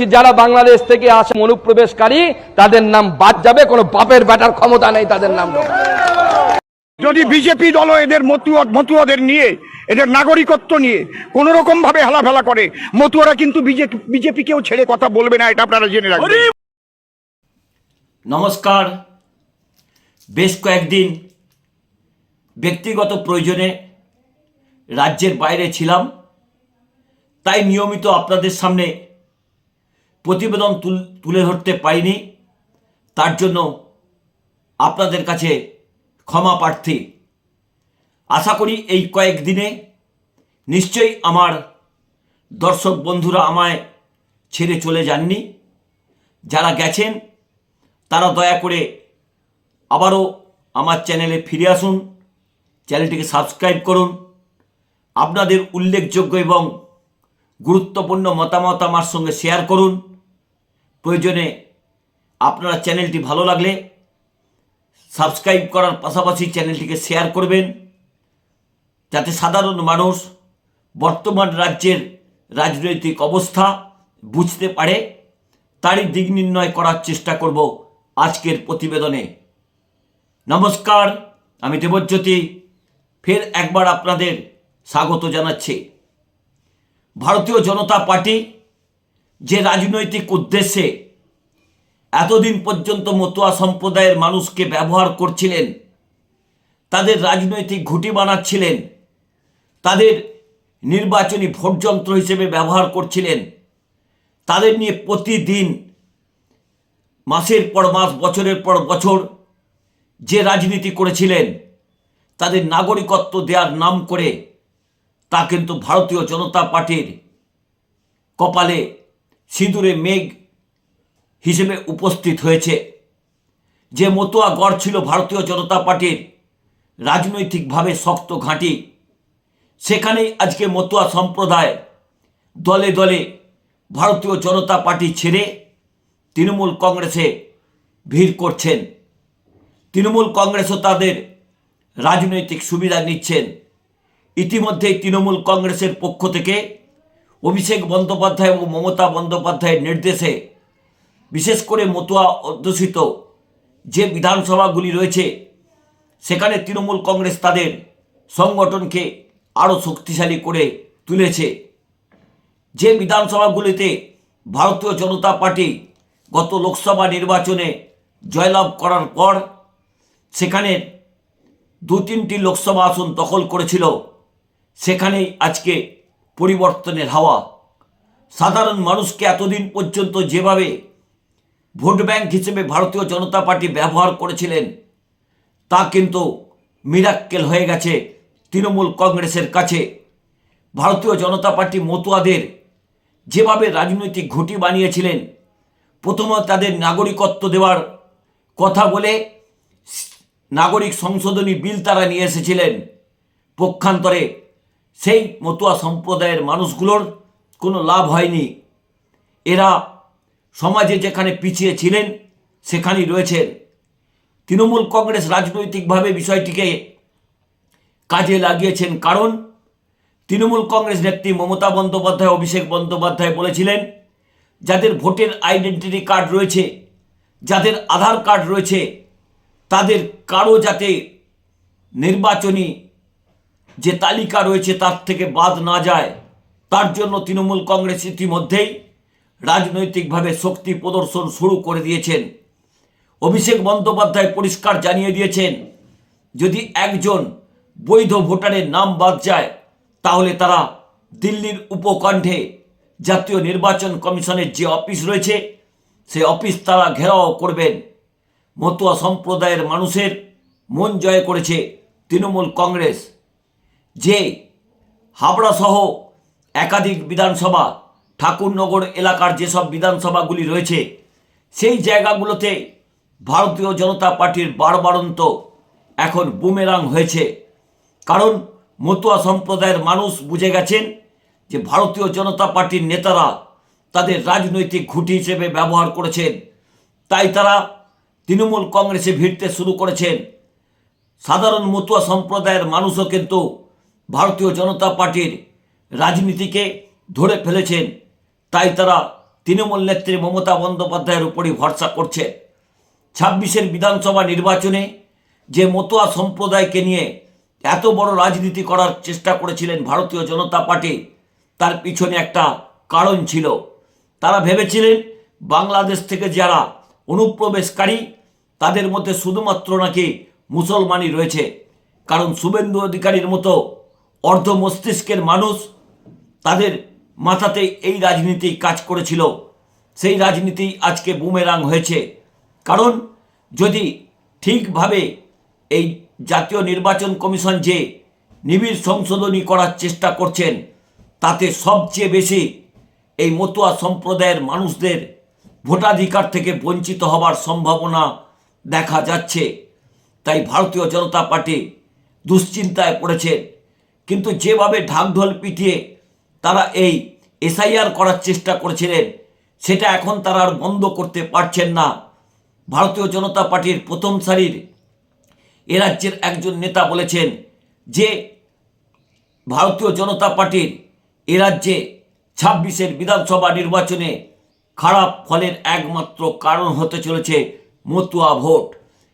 দিচ্ছি যারা বাংলাদেশ থেকে আসে অনুপ্রবেশকারী তাদের নাম বাদ যাবে কোনো বাপের ব্যাটার ক্ষমতা নেই তাদের নাম যদি বিজেপি দল এদের মতুয়া মতুয়াদের নিয়ে এদের নাগরিকত্ব নিয়ে কোন রকম ভাবে হেলাফেলা করে মতুয়ারা কিন্তু বিজেপি বিজেপিকেও ছেড়ে কথা বলবে না এটা আপনারা জেনে রাখবেন। নমস্কার। বেশ কয়েকদিন ব্যক্তিগত প্রয়োজনে রাজ্যের বাইরে ছিলাম তাই নিয়মিত আপনাদের সামনে প্রতিবেদন তুল- ধরতে পারিনি। তার জন্য আপনাদের কাছে ক্ষমা প্রার্থী। আশা করি এই কয়েকদিনে নিশ্চয়ই আমার দর্শক বন্ধুরা আমায় ছেড়ে চলে যাননি। যারা গেছেন, তারা দয়া করে আবারও আমার চ্যানেলে ফিরে আসুন, চ্যানেলটিকে সাবস্ক্রাইব করুন। আপনাদের উল্লেখযোগ্য এবং গুরুত্বপূর্ণ মতামত আমার সঙ্গে শেয়ার করুন। প্রয়োজনে আপনারা চ্যানেলটি ভালো লাগলে সাবস্ক্রাইব করার পাশাপাশি চ্যানেলটিকে শেয়ার করবেন। যাতে সাধারণ মানুষ বর্তমান রাজ্যের রাজনৈতিক অবস্থা বুঝতে পারে, তারই দিক নির্ণয় করার চেষ্টা করব আজকের প্রতিবেদনে। নমস্কার, আমি দেবজ্যোতি, ফের একবার আপনাদের স্বাগত জানাচ্ছি। ভারতীয় জনতা পার্টি যে রাজনৈতিক উদ্দেশ্যে এতদিন পর্যন্ত মতুয়া সম্প্রদায়ের মানুষকে ব্যবহার করছিলেন, তাদের রাজনৈতিক ঘুঁটি বানাচ্ছিলেন, তাদের নির্বাচনী ভোটযন্ত্র হিসেবে ব্যবহার করছিলেন, তাদের নিয়ে প্রতিদিন মাসের পর মাস, বছরের পর বছর যে রাজনীতি করেছিলেন, তাদের নাগরিকত্ব দেওয়ার নাম করে তা কিন্তু ভারতীয় জনতা পার্টির কপালে সিঁদুরে মেঘ হিসেবে উপস্থিত হয়েছে। যে মতুয়া গড় ছিল ভারতীয় জনতা পার্টির রাজনৈতিকভাবে শক্ত ঘাঁটি, সেখানেই আজকে মতুয়া সম্প্রদায় দলে দলে ভারতীয় জনতা পার্টি ছেড়ে তৃণমূল কংগ্রেসে ভিড় করছেন। তৃণমূল কংগ্রেসও তাদের রাজনৈতিক সুবিধা নিচ্ছেন। ইতিমধ্যেই তৃণমূল কংগ্রেসের পক্ষ থেকে অভিষেক বন্দ্যোপাধ্যায় এবং মমতা বন্দ্যোপাধ্যায়ের নির্দেশে বিশেষ করে মতুয়া অধ্যুষিত যে বিধানসভাগুলি রয়েছে, সেখানে তৃণমূল কংগ্রেস তাদের সংগঠনকে আরও শক্তিশালী করে তুলেছে। যে বিধানসভাগুলিতে ভারতীয় জনতা পার্টি গত লোকসভা নির্বাচনে জয়লাভ করার পর সেখানে দু তিনটি লোকসভা আসন দখল করেছিল, সেখানেই আজকে পরিবর্তনের হাওয়া। সাধারণ মানুষকে এতদিন পর্যন্ত যেভাবে ভোট ব্যাংক হিসেবে ভারতীয় জনতা পার্টি ব্যবহার করেছিলেন, তা কিন্তু মিরাক্কেল হয়ে গেছে তৃণমূল কংগ্রেসের কাছে। ভারতীয় জনতা পার্টি মতুয়াদের যেভাবে রাজনৈতিক ঘুঁটি বানিয়েছিলেন, প্রথমে তাদের নাগরিকত্ব দেওয়ার কথা বলে নাগরিক সংশোধনী বিল তারা নিয়ে এসেছিলেন। পক্ষান্তরে সেই মতুয়া সম্প্রদায়ের মানুষগুলোর কোনো লাভ হয়নি। এরা সমাজে যেখানে পিছিয়ে ছিলেন, সেখানেই রয়েছেন। তৃণমূল কংগ্রেস রাজনৈতিকভাবে বিষয়টিকে কাজে লাগিয়েছেন কারণ, তৃণমূল কংগ্রেস নেত্রী মমতা বন্দ্যোপাধ্যায়, অভিষেক বন্দ্যোপাধ্যায় বলেছিলেন, যাদের ভোটের আইডেন্টিটি কার্ড রয়েছে, যাদের আধার কার্ড রয়েছে, তাদের কারও যাতে নির্বাচনী যে তালিকা রয়েছে তার থেকে বাদ না যায়, তার জন্য তৃণমূল কংগ্রেস ইতিমধ্যেই রাজনৈতিকভাবে শক্তি প্রদর্শন শুরু করে দিয়েছেন। অভিষেক বন্দ্যোপাধ্যায় পরিষ্কার জানিয়ে দিয়েছেন, যদি একজন বৈধ ভোটারের নাম বাদ যায়, তাহলে তারা দিল্লির উপকণ্ঠে জাতীয় নির্বাচন কমিশনের যে অফিস রয়েছে, সেই অফিস তারা ঘেরাও করবেন। মতুয়া সম্প্রদায়ের মানুষের মন জয় করেছে তৃণমূল কংগ্রেস। যে হাবড়া সহ একাধিক বিধানসভা, ঠাকুরনগর এলাকার যেসব বিধানসভাগুলি রয়েছে, সেই জায়গাগুলোতে ভারতীয় জনতা পার্টির বারবারন্ত এখন বুমেরাং হয়েছে। কারণ মতুয়া সম্প্রদায়ের মানুষ বুঝে গেছেন যে ভারতীয় জনতা পার্টির নেতারা তাদের রাজনৈতিক ঘুঁটি হিসেবে ব্যবহার করেছেন। তাই তারা তৃণমূল কংগ্রেসে ভিড়তে শুরু করেছেন। সাধারণ মতুয়া সম্প্রদায়ের মানুষও কিন্তু ভারতীয় জনতা পার্টির রাজনীতিকে ধরে ফেলেছেন। তাই তারা তৃণমূল নেত্রী মমতা বন্দ্যোপাধ্যায়ের উপরই ভরসা করছে। ছাব্বিশের বিধানসভা নির্বাচনে যে মতুয়া সম্প্রদায়কে নিয়ে এত বড় রাজনীতি করার চেষ্টা করেছিলেন ভারতীয় জনতা পার্টি, তার পিছনে একটা কারণ ছিল। তারা ভেবেছিলেন বাংলাদেশ থেকে যারা অনুপ্রবেশকারী, তাদের মধ্যে শুধুমাত্র নাকি মুসলমানই রয়েছে। কারণ শুভেন্দু অধিকারীর মতো অর্ধ মস্তিষ্কের মানুষ তাদের মাথাতে এই রাজনীতি কাজ করেছিল। সেই রাজনীতি আজকে বুমেরাং হয়েছে। কারণ যদি ঠিকভাবে এই জাতীয় নির্বাচন কমিশন যে নিবিড় সংশোধনী করার চেষ্টা করছেন, তাতে সবচেয়ে বেশি এই মতুয়া সম্প্রদায়ের মানুষদের ভোটাধিকার থেকে বঞ্চিত হবার সম্ভাবনা দেখা যাচ্ছে। তাই ভারতীয় জনতা পার্টি দুশ্চিন্তায় পড়েছেন কিন্তু যেভাবে ঢাকঢোল পিটিয়ে তারা এই এসআইআর করার চেষ্টা করেছিলেন, সেটা এখন তারা আর বন্ধ করতে পারছেন না। ভারতীয় জনতা পার্টির প্রথম সারির এ রাজ্যের একজন নেতা বলেছেন যে ভারতীয় জনতা পার্টির এ রাজ্যে ছাব্বিশের বিধানসভা নির্বাচনে খারাপ ফলের একমাত্র কারণ হতে চলেছে মতুয়া ভোট।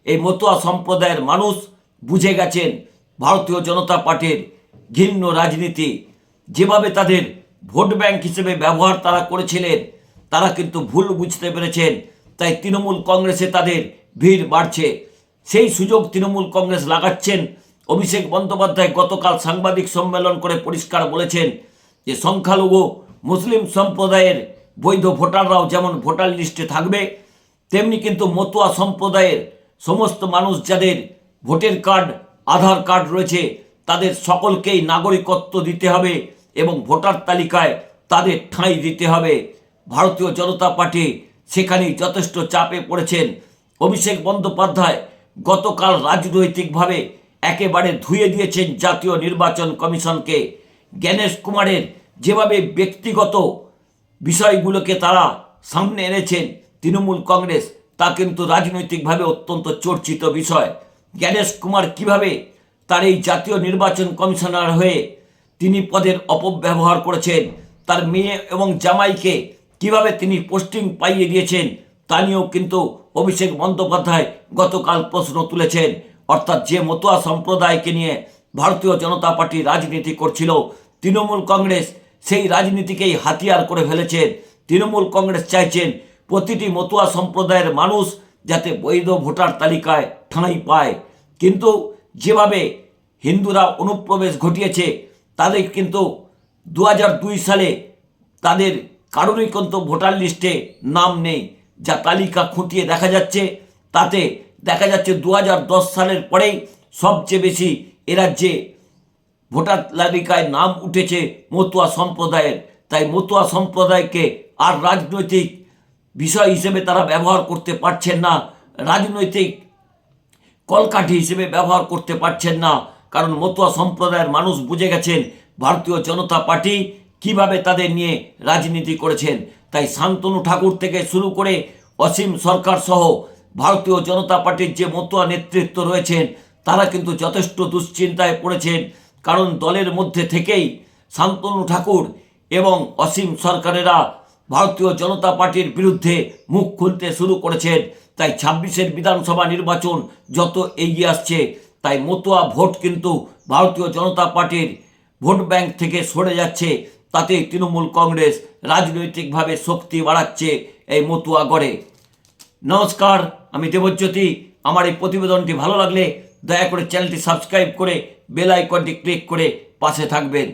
এই মতুয়া সম্প্রদায়ের মানুষ বুঝে গেছেন ভারতীয় জনতা পার্টির ঘিন্ন রাজনীতি। যেভাবে তাদের ভোট ব্যাংক হিসেবে ব্যবহার তারা করেছিলেন, তারা কিন্তু ভুল বুঝতে পেরেছেন। তাই তৃণমূল কংগ্রেসে তাদের ভিড় বাড়ছে। সেই সুযোগ তৃণমূল কংগ্রেস লাগাচ্ছেন। অভিষেক বন্দ্যোপাধ্যায় গতকাল সাংবাদিক সম্মেলন করে পরিষ্কার বলেছেন যে, সংখ্যালঘু মুসলিম সম্প্রদায়ের বৈধ ভোটাররাও যেমন ভোটার লিস্টে থাকবে, তেমনি কিন্তু মতুয়া সম্প্রদায়ের সমস্ত মানুষ যাদের ভোটের কার্ড, আধার কার্ড রয়েছে তাদের সকলকেই নাগরিকত্ব দিতে হবে এবং ভোটার তালিকায় তাদের ঠাঁই দিতে হবে। ভারতীয় জনতা পার্টি সেখানেই যথেষ্ট চাপে পড়েছেন। অভিষেক বন্দ্যোপাধ্যায় গতকাল রাজনৈতিকভাবে একেবারে ধুয়ে দিয়েছেন জাতীয় নির্বাচন কমিশনকে। জ্ঞানেশ কুমারের যেভাবে ব্যক্তিগত বিষয়গুলোকে তারা সামনে এনেছেন তৃণমূল কংগ্রেস, তা কিন্তু রাজনৈতিকভাবে অত্যন্ত চর্চিত বিষয়। জ্ঞানেশ কুমার কীভাবে তার এই জাতীয় নির্বাচন কমিশনার হয়ে তিনি পদের অপব্যবহার করেছেন। তার মেয়ে এবং জামাইকে কীভাবে তিনি পোস্টিং পাইয়ে দিয়েছেন, তা নিয়েও কিন্তু অভিষেক বন্দ্যোপাধ্যায় গতকাল প্রশ্ন তুলেছেন। অর্থাৎ যে মতুয়া সম্প্রদায়কে নিয়ে ভারতীয় জনতা পার্টি রাজনীতি করছিল, তৃণমূল কংগ্রেস সেই রাজনীতিকেই হাতিয়ার করে ফেলেছেন। তৃণমূল কংগ্রেস চাইছেন প্রতিটি মতুয়া সম্প্রদায়ের মানুষ যাতে বৈধ ভোটার তালিকায় ঠাঁই পায়। কিন্তু যেভাবে হিন্দুরা অনুপ্রবেশ ঘটিয়েছে, তাদের কিন্তু দু দুই সালে তাদের কারোরই কিন্তু ভোটার লিস্টে নাম নেই, যা তালিকা খুঁটিয়ে দেখা যাচ্ছে। তাতে দেখা যাচ্ছে দু হাজার দশ সালের পরেই সবচেয়ে বেশি এ রাজ্যে ভোটার তালিকায় নাম উঠেছে মতুয়া সম্প্রদায়ের। তাই মতুয়া সম্প্রদায়কে আর রাজনৈতিক বিষয় হিসেবে তারা ব্যবহার করতে পারছেন না। রাজনৈতিক কলকাঠি হিসেবে ব্যবহার করতে পারছেন না। কারণ মতুয়া সম্প্রদায়ের মানুষ বুঝে গেছেন, ভারতীয় জনতা পার্টি কীভাবে তাদের নিয়ে রাজনীতি করেছেন। তাই শান্তনু ঠাকুর থেকে শুরু করে অসীম সরকার সহ ভারতীয় জনতা পার্টির যে মতুয়া নেতৃত্ব রয়েছেন, তারা কিন্তু যথেষ্ট দুশ্চিন্তায় পড়েছেন। কারণ দলের মধ্যে থেকেই শান্তনু ঠাকুর এবং অসীম সরকারেরা ভারতীয় জনতা পার্টির বিরুদ্ধে মুখ খুলতে শুরু করেছেন। তাই ছাব্বিশের বিধানসভা নির্বাচন যত এগিয়ে আসছে, তাই মতুয়া ভোট কিন্তু ভারতীয় জনতা পার্টির ভোট ব্যাংক থেকে সরে যাচ্ছে। তাতে তৃণমূল কংগ্রেস রাজনৈতিকভাবে শক্তি বাড়াচ্ছে এই মতুয়া গড়ে। নমস্কার, আমি দেবজ্যোতি। আমার এই প্রতিবেদনটি ভালো লাগলে দয়া করে চ্যানেলটি সাবস্ক্রাইব করে বেল আইকনটি ক্লিক করে পাশে থাকবেন।